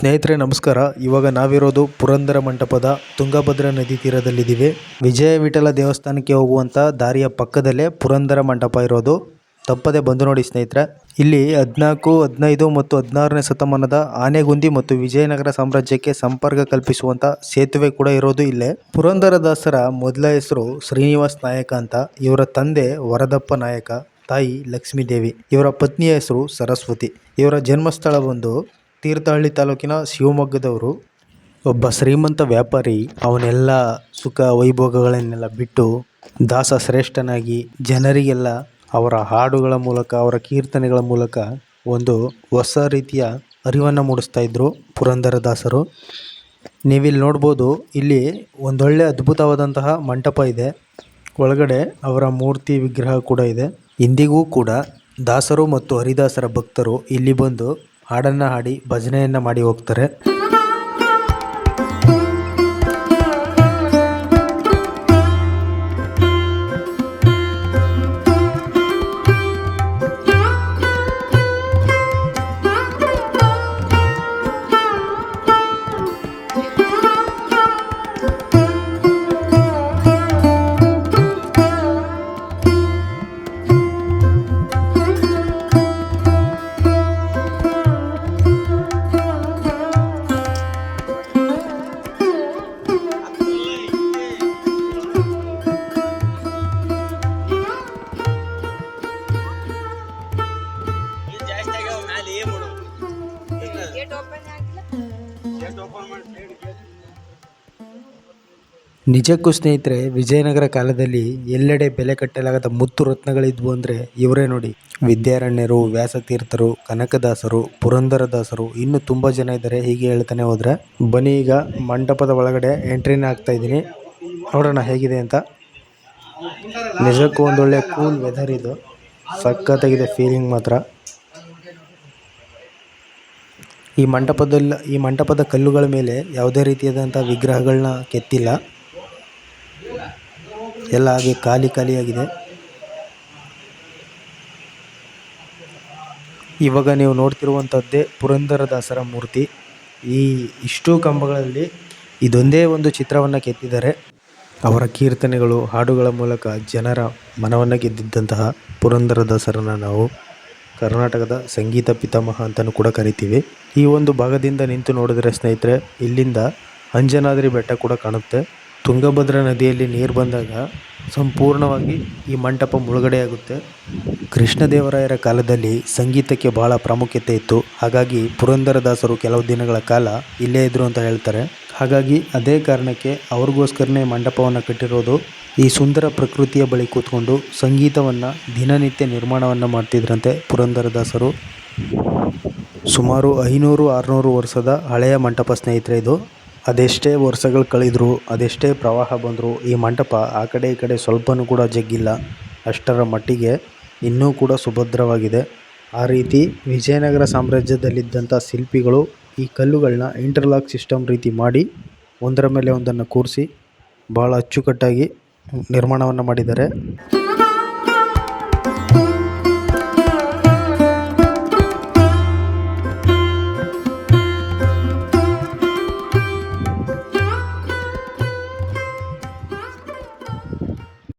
ಸ್ನೇಹಿತರೆ, ನಮಸ್ಕಾರ. ಇವಾಗ ನಾವಿರೋದು ಪುರಂದರ ಮಂಟಪದ ತುಂಗಭದ್ರಾ ನದಿ ತೀರದಲ್ಲಿದ್ದೀವಿ. ವಿಜಯ ವಿಠಲ ದೇವಸ್ಥಾನಕ್ಕೆ ಹೋಗುವಂಥ ದಾರಿಯ ಪಕ್ಕದಲ್ಲೇ ಪುರಂದರ ಮಂಟಪ ಇರೋದು. ತಪ್ಪದೆ ಬಂದು ನೋಡಿ ಸ್ನೇಹಿತರೆ. ಇಲ್ಲಿ ಹದಿನಾಲ್ಕು, ಹದಿನೈದು ಮತ್ತು ಹದಿನಾರನೇ ಶತಮಾನದ ಆನೆಗುಂದಿ ಮತ್ತು ವಿಜಯನಗರ ಸಾಮ್ರಾಜ್ಯಕ್ಕೆ ಸಂಪರ್ಕ ಕಲ್ಪಿಸುವಂಥ ಸೇತುವೆ ಕೂಡ ಇರೋದು ಇಲ್ಲೇ. ಪುರಂದರದಾಸರ ಮೊದಲ ಹೆಸರು ಶ್ರೀನಿವಾಸ್ ನಾಯಕ ಅಂತ. ಇವರ ತಂದೆ ವರದಪ್ಪ ನಾಯಕ, ತಾಯಿ ಲಕ್ಷ್ಮೀದೇವಿ. ಇವರ ಪತ್ನಿಯ ಹೆಸರು ಸರಸ್ವತಿ. ಇವರ ಜನ್ಮಸ್ಥಳ ಬಂದು ತೀರ್ಥಹಳ್ಳಿ ತಾಲೂಕಿನ ಶಿವಮೊಗ್ಗದವರು ಒಬ್ಬ ಶ್ರೀಮಂತ ವ್ಯಾಪಾರಿ. ಅವನೆಲ್ಲ ಸುಖ ವೈಭೋಗಗಳನ್ನೆಲ್ಲ ಬಿಟ್ಟು ದಾಸ ಶ್ರೇಷ್ಠನಾಗಿ ಜನರಿಗೆಲ್ಲ ಅವರ ಹಾಡುಗಳ ಮೂಲಕ, ಅವರ ಕೀರ್ತನೆಗಳ ಮೂಲಕ ಒಂದು ಹೊಸ ರೀತಿಯ ಅರಿವನ್ನು ಮೂಡಿಸ್ತಾ ಇದ್ದರು ಪುರಂದರದಾಸರು ನೀವಿಲ್ಲಿ ನೋಡ್ಬೋದು, ಇಲ್ಲಿ ಒಂದೊಳ್ಳೆ ಅದ್ಭುತವಾದಂತಹ ಮಂಟಪ ಇದೆ. ಒಳಗಡೆ ಅವರ ಮೂರ್ತಿ ವಿಗ್ರಹ ಕೂಡ ಇದೆ. ಇಂದಿಗೂ ಕೂಡ ದಾಸರು ಮತ್ತು ಹರಿದಾಸರ ಭಕ್ತರು ಇಲ್ಲಿ ಬಂದು ಹಾಡನ್ನು ಹಾಡಿ ಭಜನೆಯನ್ನು ಮಾಡಿ ಹೋಗ್ತಾರೆ. ನಿಜಕ್ಕೂ ಸ್ನೇಹಿತರೆ ವಿಜಯನಗರ ಕಾಲದಲ್ಲಿ ಎಲ್ಲೆಡೆ ಬೆಲೆ ಕಟ್ಟಲಾಗದ ಮುತ್ತು ರತ್ನಗಳಿದ್ವು ಅಂದರೆ ಇವರೇ ನೋಡಿ. ವಿದ್ಯಾರಣ್ಯರು ವ್ಯಾಸತೀರ್ಥರು ಕನಕದಾಸರು ಪುರಂದರದಾಸರು ಇನ್ನೂ ತುಂಬ ಜನ ಇದ್ದಾರೆ. ಹೀಗೆ ಹೇಳ್ತಾನೆ ಹೋದರೆ ಬನ್ನಿ ಈಗ ಮಂಟಪದ ಒಳಗಡೆ ಎಂಟ್ರಿನ ಆಗ್ತಾ ಇದ್ದೀನಿ. ನೋಡೋಣ ಹೇಗಿದೆ ಅಂತ. ನಿಜಕ್ಕೂ ಒಂದೊಳ್ಳೆ ಕೂಲ್ ವೆದರ್ ಇದು. ಸಖತ್ತಾಗಿದೆ ಫೀಲಿಂಗ್ ಮಾತ್ರ. ಈ ಮಂಟಪದಲ್ಲಿ, ಈ ಮಂಟಪದ ಕಲ್ಲುಗಳ ಮೇಲೆ ಯಾವುದೇ ರೀತಿಯಾದಂಥ ವಿಗ್ರಹಗಳನ್ನ ಕೆತ್ತಿಲ್ಲ. ಎಲ್ಲ ಹಾಗೆ ಖಾಲಿ ಖಾಲಿಯಾಗಿದೆ. ಇವಾಗ ನೀವು ನೋಡ್ತಿರುವಂಥದ್ದೇ ಪುರಂದರದಾಸರ ಮೂರ್ತಿ. ಈ ಇಷ್ಟು ಕಂಬಗಳಲ್ಲಿ ಇದೊಂದೇ ಒಂದು ಚಿತ್ರವನ್ನು ಕೆತ್ತಿದ್ದಾರೆ. ಅವರ ಕೀರ್ತನೆಗಳು ಹಾಡುಗಳ ಮೂಲಕ ಜನರ ಮನವನ್ನು ಗೆದ್ದಿದ್ದಂತಹ ಪುರಂದರದಾಸರನ್ನು ನಾವು ಕರ್ನಾಟಕದ ಸಂಗೀತ ಪಿತಾಮಹ ಅಂತಲೂ ಕೂಡ ಕರಿತೀವಿ. ಈ ಒಂದು ಭಾಗದಿಂದ ನಿಂತು ನೋಡಿದ್ರೆ ಸ್ನೇಹಿತರೆ, ಇಲ್ಲಿಂದ ಅಂಜನಾದ್ರಿ ಬೆಟ್ಟ ಕೂಡ ಕಾಣುತ್ತೆ. ತುಂಗಭದ್ರಾ ನದಿಯಲ್ಲಿ ನೀರು ಬಂದಾಗ ಸಂಪೂರ್ಣವಾಗಿ ಈ ಮಂಟಪ ಮುಳುಗಡೆಯಾಗುತ್ತೆ. ಕೃಷ್ಣದೇವರಾಯರ ಕಾಲದಲ್ಲಿ ಸಂಗೀತಕ್ಕೆ ಬಹಳ ಪ್ರಾಮುಖ್ಯತೆ ಇತ್ತು. ಹಾಗಾಗಿ ಪುರಂದರದಾಸರು ಕೆಲವು ದಿನಗಳ ಕಾಲ ಇಲ್ಲೇ ಇದ್ರು ಅಂತ ಹೇಳ್ತಾರೆ. ಹಾಗಾಗಿ ಅದೇ ಕಾರಣಕ್ಕೆ ಅವ್ರಿಗೋಸ್ಕರನೇ ಮಂಟಪವನ್ನು ಕಟ್ಟಿರೋದು ಈ ಸುಂದರ ಪ್ರಕೃತಿಯ ಬಳಿ ಕೂತ್ಕೊಂಡು ಸಂಗೀತವನ್ನು ದಿನನಿತ್ಯ ನಿರ್ಮಾಣವನ್ನು ಮಾಡ್ತಿದ್ರಂತೆ ಪುರಂದರದಾಸರು. ಸುಮಾರು ಐನೂರು ಆರುನೂರು ವರ್ಷದ ಹಳೆಯ ಮಂಟಪ ಸ್ನೇಹಿತರೆ ಇದು. ಅದೆಷ್ಟೇ ವರ್ಷಗಳು ಕಳೆದ್ರು, ಅದೆಷ್ಟೇ ಪ್ರವಾಹ ಬಂದರೂ, ಈ ಮಂಟಪ ಆ ಕಡೆ ಈ ಕಡೆ ಸ್ವಲ್ಪನೂ ಕೂಡ ಜಗ್ಗಿಲ್ಲ. ಅಷ್ಟರ ಮಟ್ಟಿಗೆ ಇನ್ನೂ ಕೂಡ ಸುಭದ್ರವಾಗಿದೆ. ಆ ರೀತಿ ವಿಜಯನಗರ ಸಾಮ್ರಾಜ್ಯದಲ್ಲಿದ್ದಂಥ ಶಿಲ್ಪಿಗಳು ಈ ಕಲ್ಲುಗಳನ್ನ ಇಂಟರ್ಲಾಕ್ ಸಿಸ್ಟಮ್ ರೀತಿ ಮಾಡಿ ಒಂದರ ಮೇಲೆ ಒಂದನ್ನು ಕೂರಿಸಿ ಭಾಳ ಅಚ್ಚುಕಟ್ಟಾಗಿ ನಿರ್ಮಾಣವನ್ನು ಮಾಡಿದ್ದಾರೆ.